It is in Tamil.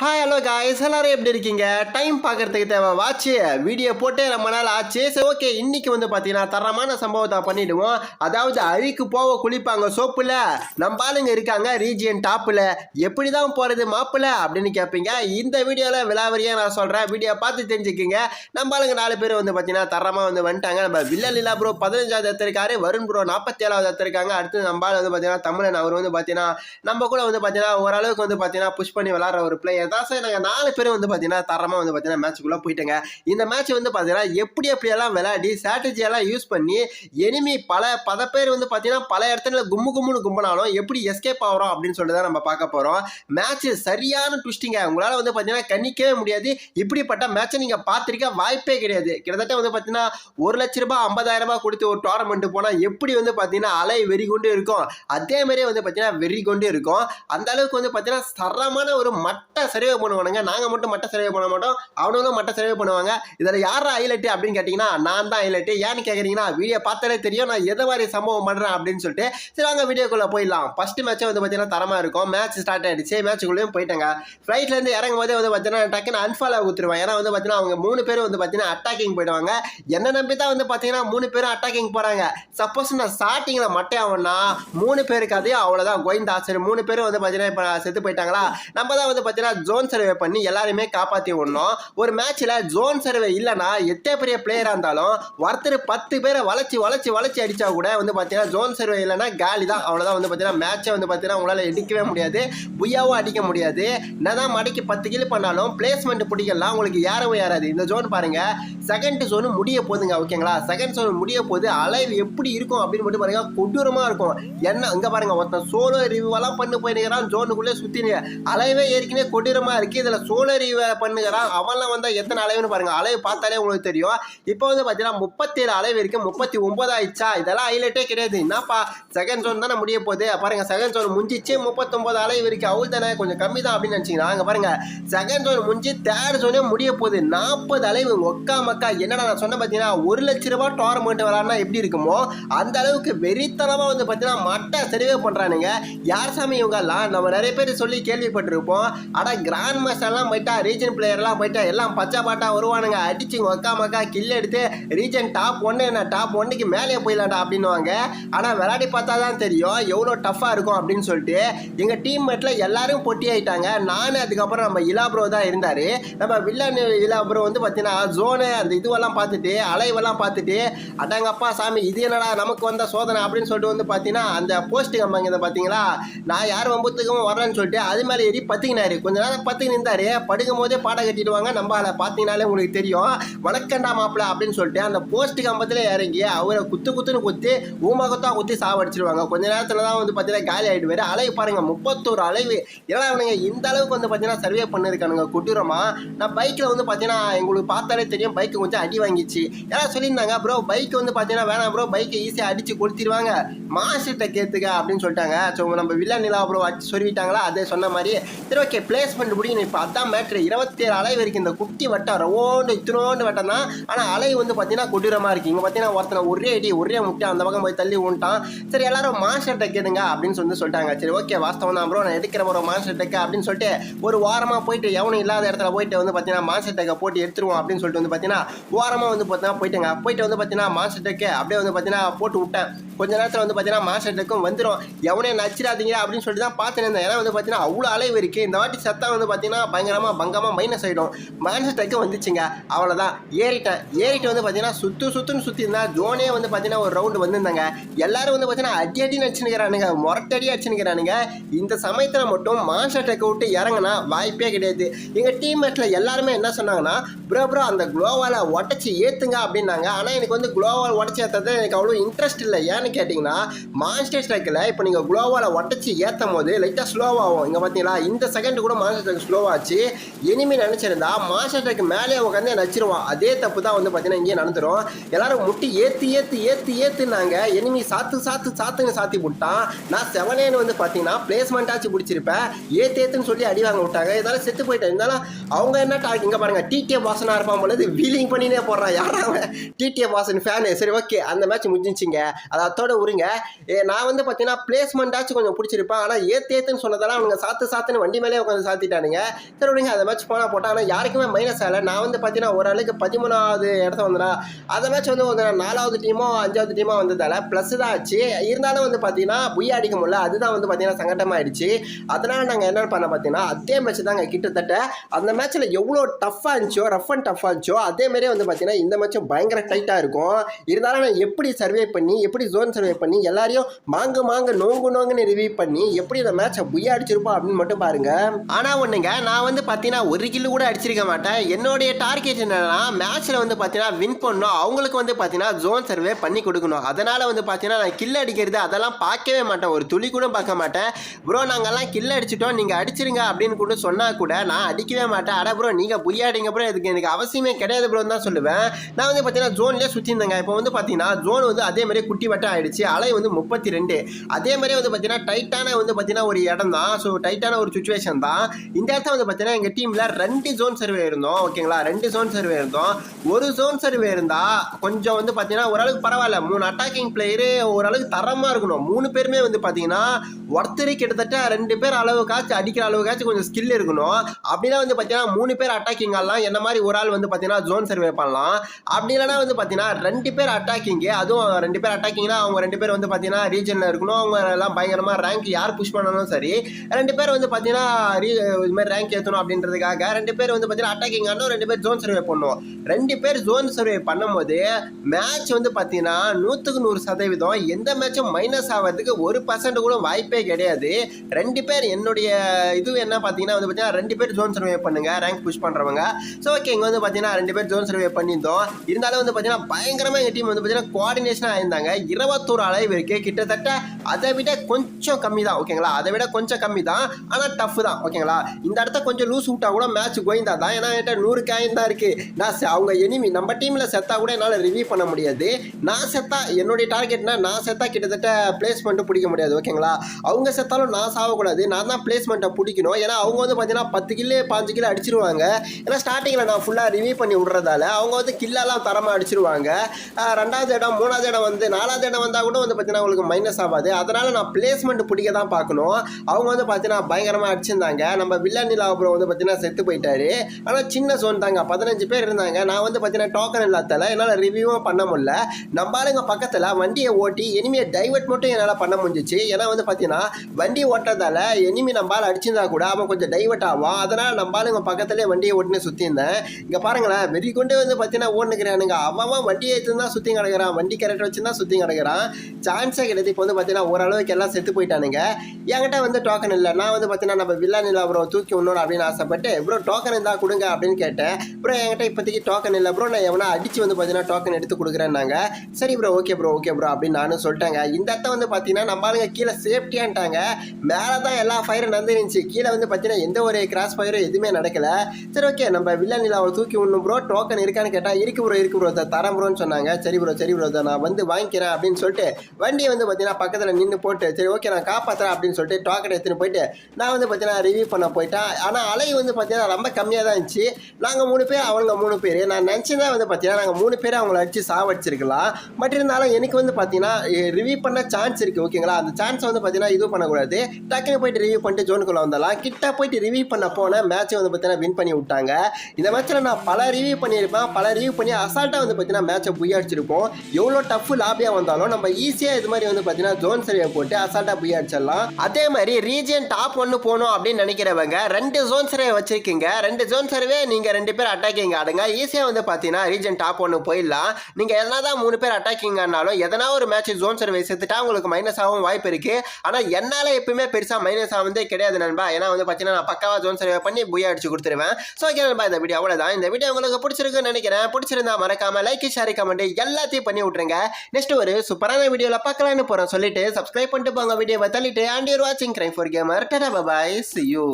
ஹாய் ஹலோ காய்ஸ் எல்லாரும் எப்படி இருக்கீங்க? டைம் பார்க்கறதுக்கு தேவை. வாட்சு வீடியோ போட்டு ரொம்ப நாள் ஆச்சு. சரி ஓகே இன்றைக்கி வந்து பார்த்தீங்கன்னா தரமான சம்பவத்தை பண்ணிவிடுவோம் அதாவது அழுக்கு போக குளிப்பாங்க சோப்பில். நம்ம ஆளுங்க இருக்காங்க ரீஜியன் டாப்பில் எப்படி தான் போகிறது மாப்பில் அப்படின்னு கேட்பீங்க இந்த வீடியோவில் விலாவரியாக நான் சொல்கிறேன் வீடியோ பார்த்து தெரிஞ்சுக்கிங்க. நம்ம ஆளுங்க நாலு பேர் வந்து பார்த்தீங்கன்னா தரமாக வந்து வந்துட்டாங்க. நம்ம வில்லல் இல்லா ப்ரோ பதினஞ்சாவது எடுத்திருக்காரு வருண் ப்ரோ நாற்பத்தி ஏழாவது எடுத்திருக்காங்க அடுத்து நம்ம ஆள் வந்து பார்த்தீங்கன்னா தமிழன். அவர் வந்து பார்த்தீங்கன்னா நம்ம கூட வந்து பார்த்தீங்கன்னா ஓரளவுக்கு வந்து பார்த்தீங்கன்னா புஷ் பண்ணி விளாட்ற ஒரு பிளேயர் தான் சார். நாங்கள் நாலு பேர் வந்து பார்த்தீங்கன்னா தரமாக வந்து பார்த்தீங்கன்னா மேட்ச்சுக்குள்ளே போயிட்டேங்க. இந்த மேட்ச் வந்து பார்த்தீங்கன்னா எப்படி எப்படியெல்லாம் விளையாடி ஸ்ட்ராட்டஜியெல்லாம் யூஸ் பண்ணி எனிமி பல பல பேர் வந்து பார்த்தீங்கன்னா பல இடத்துல கும்மு கும்முன்னு கும்பினாலும் எப்படி எஸ்கேப் ஆகிறோம் அப்படின்னு சொல்லிட்டு தான் நம்ம பார்க்க போகிறோம் மேட்ச் சரியான ட்விஸ்டிங்க உங்களால் வந்து பார்த்தீங்கன்னா கணிக்கவே முடியாது. இப்படிப்பட்ட மேட்சை நீங்கள் பார்த்துருக்க வாய்ப்பே கிடையாது. கிட்டத்தட்ட வந்து பார்த்தீங்கன்னா ஒரு லட்ச ரூபாய் ஐம்பதாயிரம் ரூபாய் கொடுத்து ஒரு டோர்னமெண்ட் போனால் எப்படி வந்து பார்த்தீங்கன்னா அலை வெறி கொண்டு இருக்கும். அதே மாதிரியே வந்து பார்த்தீங்கன்னா வெறி கொண்டு இருக்கும். அந்த அளவுக்கு வந்து பார்த்தீங்கன்னா சரமான ஒரு மட்ட சர்வே பண்ணுவானுங்க. நாங்கள் மட்டும் மட்டை சர்வே பண்ண மாட்டோம். அவனுங்களும் மட்டை சர்வே பண்ணுவாங்க. இதில் யாரா ஹைலைட்டு அப்படின்னு கேட்டிங்கன்னா நான் தான் ஹைலைட்டு ஏன்னு கேட்குறீங்கன்னா வீடியோ பார்த்தாலே தெரியும். நான் எதை மாதிரி சம்பவம் பண்ணுறேன் அப்படின்னு சொல்லிட்டு சரி வாங்க வீடியோக்குள்ளே போயிடலாம். ஃபஸ்ட்டு மேட்ச்சே வந்து பார்த்தீங்கன்னா தரமாக இருக்கும். மேட்ச் ஸ்டார்ட் ஆகிடுச்சு மேட்ச்சுக்குள்ளேயும் போயிட்டாங்க. ஃப்ளைட்லேருந்து இறங்கும் போதே வந்து பார்த்தீங்கன்னா டக்குன்னு அன்ஃபாலோ கொடுத்துருவேன் ஏன்னா வந்து பார்த்தீங்கன்னா அவங்க மூணு பேரும் வந்து பார்த்தீங்கன்னா அட்டாக்கிங் போயிடுவாங்க. என்ன நம்பி தான் வந்து பார்த்தீங்கன்னா மூணு பேரும் அட்டாக்கிங் போகிறாங்க சப்போஸ் நான் ஸ்டார்டிங்கில் மட்டை ஆகும்னா மூணு பேருக்கு அதையும் அவ்வளோதான் கோயிந்தா சரி மூணு பேரும் வந்து பார்த்தீங்கன்னா இப்போ செத்து போயிட்டாங்களா? நம்ம தான் வந்து பார்த்தீங்கன்னா ஜோன் சர்வே பண்ணி எல்லாருமே காப்பாற்றி விடணும். ஒரு மேட்ச்சில் ஜோன் சர்வே இல்லைன்னா எத்தே பெரிய பிளேயராக இருந்தாலும் ஒருத்தர் பத்து பேரை வளைச்சி வளைச்சி வளைச்சி அடித்தா கூட வந்து பார்த்தீங்கன்னா ஜோன் சர்வே இல்லைன்னா காலி தான். அவ்வளோதான் வந்து பார்த்தீங்கன்னா மேட்சை வந்து பார்த்தீங்கன்னா உங்களால் எடுக்கவே முடியாது. புய்யாவும் அடிக்க முடியாது. என்னதான் மடிக்கு பத்து கிலோ பண்ணாலும் பிளேஸ்மெண்ட் பிடிக்கலாம் உங்களுக்கு யாரவும் யாராது. இந்த ஜோன் பாருங்க. செகண்ட் ஜோன் முடிய போகுதுங்க ஓகேங்களா செகண்ட் ஜோன் முடிய போது அலைவ் எப்படி இருக்கும் அப்படின்னு மட்டும் பாருங்க. கொடூரமா இருக்கும். என்ன அங்கே பாருங்க ஒருத்தன் சோலோ ரிவ்யூவெல்லாம் பண்ணி போயிருக்கிறான். ஜோனுக்குள்ளே சுற்றினு அலைவே ஏற்கனவே கொடூரமா இருக்கு. இதுல சோலோ ரிவ்யூ பண்ணுகிறான் அவன்லாம் வந்தா எத்தனை அளவுன்னு பாருங்க. அளவு பார்த்தாலே உங்களுக்கு தெரியும். இப்போ வந்து பார்த்தீங்கன்னா முப்பத்தேழு அளவு இருக்கு. முப்பத்தி ஒன்பது ஆயிடுச்சா? இதெல்லாம் ஹைலைட்டே கிடையாது. என்னப்பா? செகண்ட் ஜோன் தானே முடிய போகுது. பாருங்க செகண்ட் ஜோன் முடிஞ்சிச்சு. முப்பத்தொன்பது அளவு இருக்கு. அவள் தானே கொஞ்சம் கம்மி தான் அப்படின்னு நினச்சிங்கன்னா அங்கே பாருங்க. செகண்ட் ஜோன் முடிஞ்சு தேர்ட் ஜோனே முடிய போகுது. நாற்பது அளவு ஒக்கா மக்கா. என்னடா நான் சொன்ன பார்த்தீங்கன்னா ஒரு லட்ச ரூபாய் டோர்னமெண்ட் விளாட்னா எப்படி இருக்குமோ அந்த அளவுக்கு வெறித்தனமாக வந்து பார்த்தீங்கன்னா மட்டை சரிவே பண்ணுறானுங்க யார் சாமி இவங்கெல்லாம்? நம்ம நிறைய பேர் சொல்லி கேள்விப்பட்டிருப்போம். ஆனால் கிராண்ட் மாஸ்டர்லாம் போயிட்டா ரீஜன் பிளேயர்லாம் போயிட்டா எல்லாம் பச்சை பாட்டா வருவானுங்க. அடிச்சு ஒக்கா மக்கா கில் எடுத்து ரீஜன் டாப் ஒன்று என்ன டாப் ஒன்றுக்கு மேலே போயிடலாம்டா அப்படின்னுவாங்க. ஆனால் விளையாடி பார்த்தா தான் தெரியும் எவ்வளோ டஃப்பாக இருக்கும் அப்படின்னு சொல்லிட்டு எங்கள் டீம் மேட்டில் எல்லாரும் பொட்டி ஆகிட்டாங்க நானும் அதுக்கப்புறம் நம்ம இலா ப்ரோ தான் இருந்தார். நம்ம வில்லன் இலா ப்ரோ வந்து பார்த்தீங்கன்னா ஜோனு அந்த இதுவெல்லாம் பார்த்துட்டு அலைவெல்லாம் பார்த்துட்டு அடங்கப்பா சாமி இது என்னடா நமக்கு வந்த சோதனை அப்படின்னு சொல்லிட்டு வந்து பார்த்தீங்கன்னா அந்த போஸ்ட் கம்பாங்க பார்த்தீங்களா நான் யார் வம்பத்துக்கும் வரேன்னு சொல்லிட்டு அது மேலே ஏறி பத்துக்கினாரு கொஞ்ச நேரம் பத்துக்கு நின்றாரு படுக்கும் போதே பாடம் கட்டிடுவாங்க நம்ம அதை பார்த்தீங்கனாலே உங்களுக்கு தெரியும். வணக்கண்டா மாப்பிள்ள அப்படின்னு சொல்லிட்டு அந்த போஸ்ட் கம்பத்தில் இறங்கி அவரை குத்து குத்துன்னு குத்தி ஊமகத்தான் குத்தி சாவடிச்சிருவாங்க. கொஞ்ச நேரத்தில் தான் வந்து பார்த்தீங்கன்னா காலி ஆகிடுவார் அலைவு பாருங்கள் முப்பத்தோரு அலைவு. ஏன்னா அவனுங்க இந்த அளவுக்கு வந்து பார்த்தீங்கன்னா சர்வே பண்ணியிருக்கானுங்க கொடூரமா? நான் பைக்கில் வந்து பார்த்தீங்கன்னா எங்களுக்கு பார்த்தாலே தெரியும். பைக்கு கொஞ்சம் அடி வாங்கிச்சு. ஏன்னா சொல்லியிருந்தாங்க ப்ரோ பைக் வந்து பார்த்தீங்கன்னா வேணாம் ப்ரோ பைக்கை ஈஸியாக அடித்து கொளுத்திடுவாங்க. மாஸ்டர்கிட்ட கேத்துக்க அப்படின்னு சொல்லிட்டாங்க. ஸோ நம்ம வில்லா நிலா ப்ரோ அடிச்சு சொல்லிட்டாங்களா? அதே சொன்ன மாதிரி. சரி ஓகே பிளேஸ்மெண்ட் முடியும். இப்போ அதான் மேட்ரு இருபத்தேழு அலை வரைக்கும் இந்த குட்டி வட்டம் ரவோண்டு இத்தினோண்டு வட்டம் தான் ஆனால் அலை வந்து பார்த்தீங்கன்னா கொடூரமாக இருக்குது இங்கே பார்த்தீங்கன்னா ஒருத்தனை ஒரே அடி ஒரே முட்டை அந்த பக்கம் போய் தள்ளி விட்டான் சரி எல்லாரும் மாஸ்டர்கிட்ட கேளுங்க அப்படின்னு சொல்லி சொல்லிட்டாங்க. சரி ஓகே வாஸ்தவம் தான் ப்ரோ நான் எடுக்கிற ஒரு மாஸ்டர் டெக்க அப்படின்னு சொல்லிட்டு ஒரு வாரமாக போயிட்டு எவனும் இல்லாத இடத்துல போயிட்டு வந்து பார்த்தீங்கன்னா மாஸ்டர் டெக்கை போட்டு எடுத்துருவோம் அப்படின்னு சொல்லிட்டு வந்து பார்த்தீங்கன்னா ஓரமாக வந்து பார்த்தீங்கன்னா போயிட்டுங்க. போயிட்டு வந்து பார்த்தீங்கன்னா மாஸ்டர் டெக்கை அப்படியே வந்து பார்த்தீங்கன்னா போட்டு விட்டேன். கொஞ்ச நேரத்தில் வந்து பார்த்தீங்கன்னா மாஸ்டர் டெக்கும் வந்துடும் எவனே நச்சிடாதீங்க அப்படின்னு சொல்லிட்டு தான் பார்த்துட்டு இருந்தேன். ஏன்னா வந்து பார்த்தீங்கன்னா அவ்வளோ அலைவு இருக்குது இந்த வாட்டி சத்தம் வந்து பார்த்தீங்கன்னா பயங்கரமாக பங்கமாக மைனஸ் ஆகிடும் மாஸ்டர் ஸ்ட்ரைக்கு வந்துச்சுங்க. அவ்வளோதான் ஏறிட்டேன். ஏறிட்டு வந்து பார்த்தீங்கன்னா சுற்று சுற்றுன்னு சுற்றி இருந்தால் ஜோனே வந்து பார்த்தீங்கன்னா ஒரு ரவுண்டு வந்திருந்தாங்க. எல்லாரும் வந்து பார்த்தீங்கன்னா அடி அடி நடிச்சுனுக்கிறானுங்க முரட்டடி அடிச்சுனுக்கிறானுங்க இந்த சமயத்தில் மட்டும் மாஸ்டர் டெக்கை விட்டு இறங்கினா வாய்ப்பே கிடையாது. எங்கள் டீம்மேட்டில் எல்லாருமே என்ன சொன்னாங்கன்னா ப்ரோ ப்ரோ அந்த குளோவாலை உடச்சி ஏற்றுங்க அப்படின்னாங்க. ஆனால் எனக்கு வந்து குளோவால் உடச்சி ஏற்றது எனக்கு அவ்வளோ இன்ட்ரெஸ்ட் இல்லை. ஏன்னு கேட்டிங்கன்னா மான்ஸ்டர் ஸ்ட்ரைக்கில் இப்போ நீங்கள் குளோவாலை உடச்சி ஏற்றும் போது லைட்டாக ஸ்லோவாகும் இங்கே பார்த்தீங்களா இந்த செகண்ட் கூட மாஸ்டர் ஸ்ட்ரைக் ஸ்லோவாச்சு எனிமி நினச்சிருந்தா மாஸ்டர் ஸ்ட்ரைக் மேலே உட்காந்து நச்சிருவான். அதே தப்பு தான் வந்து பார்த்தீங்கன்னா இங்கேயே நடந்துரும். எல்லாரும் முட்டி ஏற்றி ஏற்றி ஏற்றி ஏற்றுனாங்க எனிமி சாத்து சாத்து சாத்துன்னு சாத்தி விட்டான் நான் செவனேன்னு வந்து பார்த்தீங்கன்னா பிளேஸ்மெண்ட்டாச்சு பிடிச்சிருப்பேன். ஏத்து ஏத்துன்னு சொல்லி அடி வாங்க விட்டாங்க. இதனால செத்து போயிட்டேன். இருந்தாலும் அவங்க என்ன டாக் இங்கே பாருங்க டிடிஏ பாசனாக இருப்பான் பொழுது வீலிங் பண்ணினே போடுறான். யாராவது டிடிஏ வாசன் ஃபேனு சரி ஓகே அந்த மேட்ச் முடிஞ்சிச்சிங்க. அதை அத்தோட உருங்க. நான் வந்து பார்த்தீங்கன்னா பிளேஸ்மெண்ட்டாச்சும் கொஞ்சம் பிடிச்சிருப்பேன். ஆனால் ஏத்து ஏத்துன்னு சொன்னதெல்லாம் அவங்க சாத்து சாத்துன்னு வண்டி மேலே உட்காந்து சாத்தி மாற்றிட்டானுங்க சரி விடுங்க அந்த மேட்ச் போனால் போட்டால் ஆனால் யாருக்குமே மைனஸ் ஆகலை. நான் வந்து பார்த்தீங்கன்னா ஒரு ஆளுக்கு பதிமூணாவது இடத்த வந்தேனா அந்த மேட்ச் வந்து வந்து நாலாவது டீமோ அஞ்சாவது டீமோ வந்ததால் ப்ளஸ் தான் ஆச்சு. இருந்தாலும் வந்து பார்த்தீங்கன்னா புய்யா அடிக்க முடியல. அதுதான் வந்து பார்த்தீங்கன்னா சங்கடமாயிடுச்சு. அதனால நாங்கள் என்ன பண்ண பார்த்தீங்கன்னா அதே மேட்ச் தாங்க கிட்டத்தட்ட. அந்த மேட்ச்சில் எவ்வளோ டஃப்பாக இருந்துச்சோ ரஃப் அண்ட் டஃப்பாக இருந்துச்சோ அதே மாதிரியே வந்து பார்த்தீங்கன்னா இந்த மேட்சும் பயங்கர டைட்டாக இருக்கும். இருந்தாலும் நான் எப்படி சர்வே பண்ணி எப்படி ஜோன் சர்வே பண்ணி எல்லாரையும் மாங்கு மாங்கு நோங்கு நோங்குன்னு ரிவ்யூ பண்ணி எப்படி இந்த மேட்சை புய்யா அடிச்சிருப்போம் அப்படின்னு மட்டும் பாருங்க. ஆனா ஒண்ணுங்க. நான் வந்து பார்த்தீங்கன்னா ஒரு கில்லு கூட அடிச்சிருக்க மாட்டேன். என்னுடைய டார்கெட் என்னன்னா மேட்ச்ல வந்து பார்த்தீங்கன்னா வின் பண்ணணும். அவங்களுக்கு வந்து பார்த்தீங்கன்னா ஜோன் சர்வே பண்ணி கொடுக்கணும். அதனால வந்து பார்த்தீங்கன்னா நான் கில் அடிக்கிறது அதெல்லாம் பார்க்கவே மாட்டேன். ஒரு துளி கூட பார்க்க மாட்டேன். ப்ரோ நாங்கள்லாம் கில் அடிச்சிட்டோம். நீங்கள் அடிச்சிருங்க அப்படின்னு கூட சொன்னால் கூட நான் அடிக்கவே மாட்டேன். அட ப்ரோ நீங்கள் புரியாடிங்க ப்ரோ இதுக்கு எனக்கு அவசியமே கிடையாது ப்ரோ தான் சொல்லுவேன். நான் வந்து பார்த்தீங்கன்னா ஜோன்லேயே சுற்றிருந்தேங்க இப்போ வந்து பார்த்தீங்கன்னா ஜோன் வந்து அதே மாதிரி குட்டி வட்டம் ஆயிடுச்சு. அலை வந்து முப்பத்தி ரெண்டு. அதே மாதிரி வந்து பார்த்தீங்கன்னா டைட்டான வந்து பார்த்தீங்கன்னா ஒரு இடம் தான் ஸோ டைட்டான ஒரு சுச்சுவேஷன் தான். இந்த இடத்துல வந்து பார்த்தீங்கன்னா எங்கள் டீமில் ரெண்டு ஜோன் சர்வே இருந்தோம் ஓகேங்களா ரெண்டு ஜோன் சர்வே இருந்தோம். ஒரு ஜோன் சர்வே இருந்தால் கொஞ்சம் வந்து பார்த்தீங்கன்னா ஓரளவுக்கு பரவாயில்ல. மூணு அட்டாக்கிங் பிளேயரு ஓரளவுக்கு தரமாக இருக்கணும். மூணு பேருமே வந்து பார்த்தீங்கன்னா ஒருத்தர் கிட்டத்தட்ட ரெண்டு பேர் அளவுக்காச்சும் அடிக்கிற அளவுக்காச்சும் கொஞ்சம் ஸ்கில் இருக்கணும். அப்படின்னா வந்து பார்த்தீங்கன்னா மூணு பேர் அட்டாக்கிங் ஆடலாம் என்ன மாதிரி ஒரு ஆள் வந்து பார்த்தீங்கன்னா ஜோன் சர்வே பண்ணலாம். அப்படி இல்லைனா வந்து பார்த்தீங்கன்னா ரெண்டு பேர் அட்டாக்கிங்கு அதுவும் ரெண்டு பேர் அட்டாக்கிங்னா அவங்க ரெண்டு பேர் வந்து பார்த்தீங்கன்னா ரீஜனில் இருக்கணும். அவங்க எல்லாம் பயங்கரமாக ரேங்க் யார் புஷ் பண்ணணும் சரி ரெண்டு பேர் வந்து பார்த்தீங்கன்னா ரீ இது மாதிரி ரேங்க் ஏற்றணும் அப்படின்றதுக்காக ரெண்டு பேர் வந்து பார்த்தீங்கன்னா அட்டாக்கிங் ஆடணும் ரெண்டு பேர் ஜோன் சர்வே பண்ணுவோம். ரெண்டு பேர் ஜோன் சர்வே பண்ணும்போது மேட்ச் வந்து பார்த்தீங்கன்னா நூற்றுக்கு நூறு சதவீதம் எந்த மேட்சும் மைனஸ் ஆகிறதுக்கு ஒரு பர்சன்ட் கூட வாய்ப்பே கிடையாது. ரெண்டு பேர் என்னுடைய இது என்ன பார்த்தீங்கன்னா வந்து பார்த்தீங்கன்னா ரெண்டு பேர் ஜோன் சர்வே பண்ணுங்க ரேங்க் புஷ் பண்ணுறவங்க ஸோ ஓகே இங்கே வந்து பார்த்தீங்கன்னா ரெண்டு பேர் ஜோன் சர்வே பண்ணியிருந்தோம். இருந்தாலும் வந்து பார்த்தீங்கன்னா பயங்கரமாக எங்கள் டீம் வந்து பார்த்தீங்கன்னா கோஆர்டினேஷனாக ஆயிருந்தாங்க இருபத்தோரு அளவு இருக்குது கிட்டத்தட்ட அதை விட கொஞ்சம் கம்மி தான் ஓகேங்களா அதை விட கொஞ்சம் கம்மி தான் ஆனால் டஃப் தான் ஓகேங்களா இந்த இடத்த கொஞ்சம் லூஸ் விட்டா கூட மேட்ச் கோயிந்தா தான் ஏன்னா என்கிட்ட நூறு காயின் தான் இருக்கு. நான் செ- அவங்க எனிமி நம்ம டீமில் செத்தா கூட என்னால் ரிவ்யூ பண்ண முடியாது. நான் செத்தா என்னுடைய டார்கெட்னா நான் செத்தா கிட்டத்தட்ட பிளேஸ்மெண்ட்டு பிடிக்க முடியாது ஓகேங்களா அவங்க செத்தாலும் நான் சாகக்கூடாது நான் தான் பிளேஸ்மெண்ட்டை பிடிக்கணும். ஏன்னா அவங்க வந்து பார்த்தீங்கன்னா பத்து கில்லு பாஞ்சு கிலோ அடிச்சிருவாங்க. ஏன்னா ஸ்டார்டிங்கில் நான் ஃபுல்லாக ரிவ்யூ பண்ணி விட்றதால அவங்க வந்து கில்லெல்லாம் தரமாக அடிச்சிருவாங்க. ரெண்டாவது இடம் மூணாவது இடம் வந்து நாலாவது இடம் வந்தால் கூட வந்து பார்த்தீங்கன்னா உங்களுக்கு மைனஸ் ஆகாது. அதனால் நான் பிளேஸ்மெண்ட் பிடிக்க தான் பார்க்கணும். அவங்க வந்து பார்த்தீங்கன்னா பயங்கரமாக அடிச்சிருந்தாங்க. நம்ம நம்ம நிலா அப்புறம் வந்து பார்த்தீங்கன்னா செத்து போயிட்டாரு. ஆனால் சின்ன சோன் தாங்க. பதினஞ்சு பேர் இருந்தாங்க. நான் வந்து பார்த்தீங்கன்னா டோக்கன் இல்லாதால என்னால் ரிவ்யூவும் பண்ண முடியல. நம்ம ஆளுங்க பக்கத்தில் வண்டியை ஓட்டி எனிமியை டைவர்ட் மட்டும் என்னால் பண்ண முடிஞ்சிச்சு. ஏன்னா வந்து பார்த்தீங்கன்னா வண்டி ஓட்டுறதால எனிமி நம்மளால் அடிச்சிருந்தா கூட அவன் கொஞ்சம் டைவர்ட் ஆவான். அதனால் நம்ம ஆளுங்க பக்கத்துலேயே வண்டியை ஓட்டுன்னு சுற்றி இருந்தேன் இங்கே பாருங்களேன் வெறி கொண்டு வந்து பார்த்தீங்கன்னா ஓடுனுக்கிறானுங்க. அவன் அவன் வண்டியை எடுத்து தான் சுற்றி கிடக்கிறான். வண்டி கரெக்ட் வச்சு தான் சுற்றி கிடக்கிறான். சான்ஸே கிடையாது. இப்போ வந்து பார்த்தீங்கன்னா ஓரளவுக்கு எல்லாம் செத்து போயிட்டானுங்க. என்கிட்ட வந்து டோக்கன் இல்லை. நான் வந்து பார்த்தீங்கன்னா நம்ம வில்லா நிலாபுரம் ப்ரோ தூக்கி விடணும் அப்படின்னு ஆசைப்பட்டு ப்ரோ டோக்கன் இருந்தால் கொடுங்க அப்படின்னு கேட்டேன். ப்ரோ என்கிட்ட இப்போதைக்கு டோக்கன் இல்லை. ப்ரோ நான் எவனா அடித்து வந்து பார்த்தீங்கன்னா டோக்கன் எடுத்து கொடுக்குறேன்னாங்க. சரி bro okay bro okay bro அப்படின்னு நானும் சொல்லிட்டேங்க. இந்த இடத்த வந்து பார்த்தீங்கன்னா நம்மளுங்க கீழே சேஃப்டியான்ட்டாங்க மேலே தான் எல்லா ஃபயரும் நடந்துருந்துச்சு. கீழே வந்து பார்த்தீங்கன்னா எந்த ஒரு கிராஸ் ஃபயரும் எதுவுமே நடக்கல. சரி ஓகே நம்ம வில்லனில் நிலாவை தூக்கி விடணும் ப்ரோ டோக்கன் இருக்கான்னு கேட்டால் இருக்கு ப்ரோ இருக்கு ப்ரோ தரேன் ப்ரோன்னு சொன்னாங்க. சரி ப்ரோ சரி ப்ரோ நான் வந்து வாங்கிக்கிறேன் அப்படின்னு சொல்லிட்டு வண்டியை வந்து பார்த்தீங்கன்னா பக்கத்தில் நின்று போட்டு சரி ஓகே நான் காப்பாற்றுறேன் அப்படின்னு சொல்லிட்டு டோக்கன் எடுத்துன்னு போயிட்டு நான் வந்து பார்த்தீங்கன்னா ரிவ்யூ பண்ண போயிட்டேன். ஆனால் அலை வந்து பார்த்தீங்கன்னா ரொம்ப கம்மியாக தான் இருந்துச்சு. நாங்கள் மூணு பேர் அவங்க மூணு பேர். நான் நினச்சிதான் வந்து பார்த்தீங்கன்னா நாங்கள் மூணு பேர் அவங்கள அடித்து சாவடிச்சிருக்கலாம். பட் இருந்தாலும் எனக்கு வந்து பார்த்தீங்கன்னா ரிவ்யூ பண்ண சான்ஸ் இருக்குது ஓகேங்களா அந்த சான்ஸை வந்து பார்த்தீங்கன்னா இது பண்ணக்கூடாது. டக்குன்னு போயிட்டு ரிவ்யூ பண்ணிட்டு ஜோனுக்குள்ளே வந்தலாம் கிட்ட போயிட்டு ரிவ்யூ பண்ண போன மேட்ச்சை வந்து பார்த்தீங்கன்னா வின் பண்ணி விட்டாங்க. இந்த மேட்ச்சில் நான் பல ரிவ்யூ பண்ணியிருப்பேன். பல ரிவ்யூ பண்ணி அசால்ட்டாக வந்து பார்த்தீங்கன்னா மேட்சை புய்யடிச்சிருப்போம் எவ்வளோ டஃப் லாபியாக வந்தாலும் நம்ம ஈஸியாக இது மாதிரி வந்து பார்த்தீங்கன்னா ஜோன் சரியை போட்டு அசால்ட்டாக புய்யடிச்சிடலாம் அதே மாதிரி ரீஜியன் டாப் ஒன்று போகணும் அப்படின்னு நினைக்கிற வந்தவங்க ரெண்டு ஜோன் சர்வே வச்சிருக்கீங்க. ரெண்டு ஜோன் சர்வே நீங்கள் ரெண்டு பேர் அட்டாக்கிங் ஆடுங்க ஈஸியாக வந்து பார்த்தீங்கன்னா ரீஜன் டாப் ஒன்று போயிடலாம். நீங்கள் எதனா தான் மூணு பேர் அட்டாக்கிங் ஆனாலும் எதனா ஒரு மேட்ச் ஜோன் சர்வே சேர்த்துட்டா உங்களுக்கு மைனஸ் ஆகும் வாய்ப்பு இருக்குது ஆனால் என்னால் எப்பவுமே பெருசாக மைனஸ் ஆகுதே கிடையாது நண்பா. ஏன்னா வந்து பார்த்தீங்கன்னா நான் பக்காவாக ஜோன் சர்வே பண்ணி புயா அடிச்சு கொடுத்துருவேன். ஸோ ஓகே நண்பா இந்த வீடியோ அவ்வளோதான் இந்த வீடியோ உங்களுக்கு பிடிச்சிருக்குன்னு நினைக்கிறேன். பிடிச்சிருந்தா மறக்காம லைக் ஷேர் கமெண்ட் எல்லாத்தையும் பண்ணி விட்ருங்க நெக்ஸ்ட் ஒரு சூப்பரான வீடியோவில் பார்க்கலான்னு போகிறோம் சொல்லிட்டு சப்ஸ்கிரைப் பண்ணிட்டு போங்க. வீடியோவை தள்ளிட்டு. அண்ட் யூர் வாட்சிங் crime for gamer tata bye see you